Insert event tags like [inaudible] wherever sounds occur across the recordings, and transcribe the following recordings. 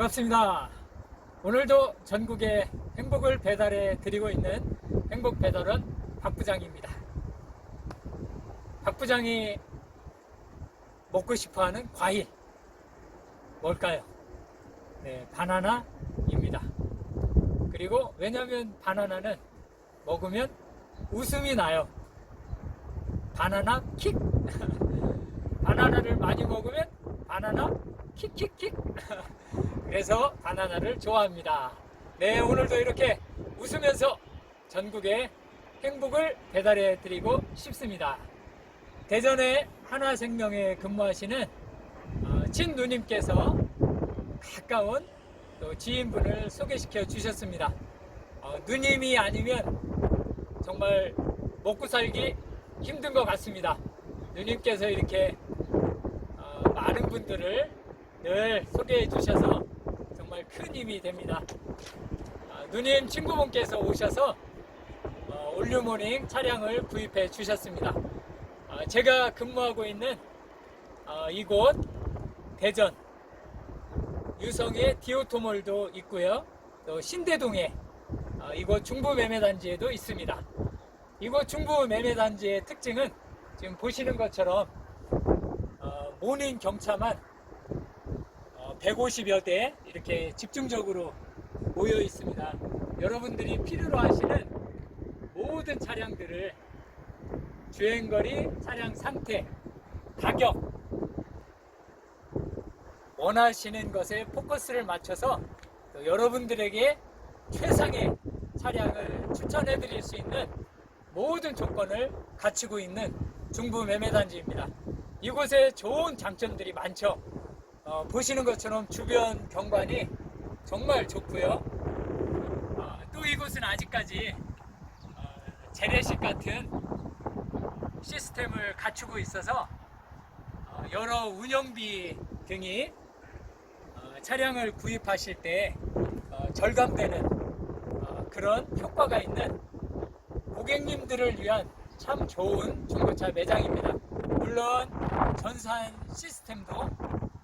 반갑습니다. 오늘도 전국에 행복을 배달해 드리고 있는 행복 배달원 박 부장입니다. 박 부장이 먹고 싶어 하는 과일 뭘까요? 네, 바나나입니다. 그리고 왜냐면 바나나는 먹으면 웃음이 나요. 바나나 킥! [laughs] 바나나를 많이 먹으면 바나나 킥킥킥! [laughs] 그래서 바나나를 좋아합니다. 네, 오늘도 이렇게 웃으면서 전국에 행복을 배달해 드리고 싶습니다. 대전의 한화생명에 근무하시는 어, 친누님께서 가까운 또 지인분을 소개시켜 주셨습니다. 어, 누님이 아니면 정말 먹고 살기 힘든 것 같습니다. 누님께서 이렇게 어, 많은 분들을 늘 소개해 주셔서 정말 큰 힘이 됩니다. 아, 누님 친구분께서 오셔서 어, 올류모닝 차량을 구입해 주셨습니다. 아, 제가 근무하고 있는 어, 이곳 대전 유성의 디오토몰도 있고요. 또 신대동에 어, 이곳 중부 매매단지에도 있습니다. 이곳 중부 매매단지의 특징은 지금 보시는 것처럼 어, 모닝 경차만 150여 대 이렇게 집중적으로 모여 있습니다. 여러분들이 필요로 하시는 모든 차량들을 주행거리, 차량 상태, 가격 원하시는 것에 포커스를 맞춰서 또 여러분들에게 최상의 차량을 추천해 드릴 수 있는 모든 조건을 갖추고 있는 중부 매매단지입니다. 이곳에 좋은 장점들이 많죠. 어, 보시는 것처럼 주변 경관이 정말 좋고요. 어, 또 이곳은 아직까지 어, 재래식 같은 시스템을 갖추고 있어서 어, 여러 운영비 등이 어, 차량을 구입하실 때 어, 절감되는 어, 그런 효과가 있는 고객님들을 위한 참 좋은 중고차 매장입니다. 물론 전산 시스템도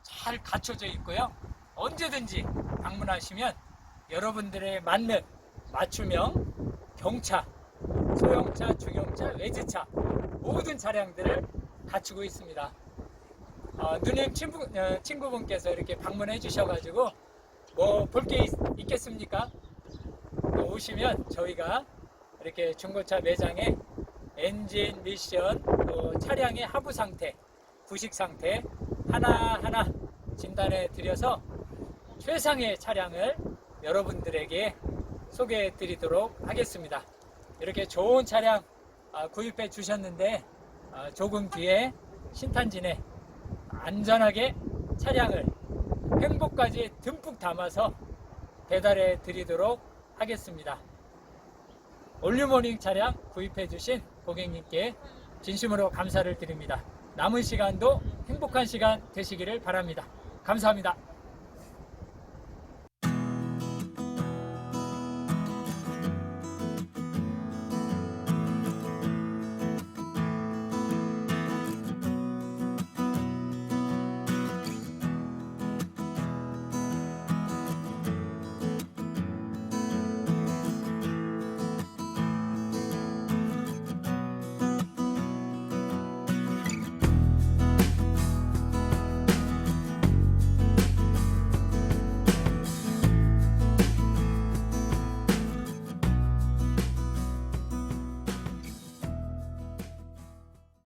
잘 갖춰져 있고요. 언제든지 방문하시면 여러분들의 맞는 맞춤형 경차, 소형차, 중형차, 외제차 모든 차량들을 갖추고 있습니다. 어, 누님 친구, 어, 친구분께서 이렇게 방문해 주셔가지고 뭐 볼 게 있겠습니까? 또 오시면 저희가 이렇게 중고차 매장에 엔진 미션 또 차량의 하부 상태, 부식 상태 하나하나 진단해 드려서 최상의 차량을 여러분들에게 소개해 드리도록 하겠습니다. 이렇게 좋은 차량 아, 구입해 주셨는데 아, 조금 뒤에 신탄진에 안전하게 차량을 행복까지 듬뿍 담아서 배달해 드리도록 하겠습니다. 올류모닝 차량 구입해 주신 고객님께 진심으로 감사를 드립니다. 남은 시간도 행복한 시간 되시기를 바랍니다. 감사합니다.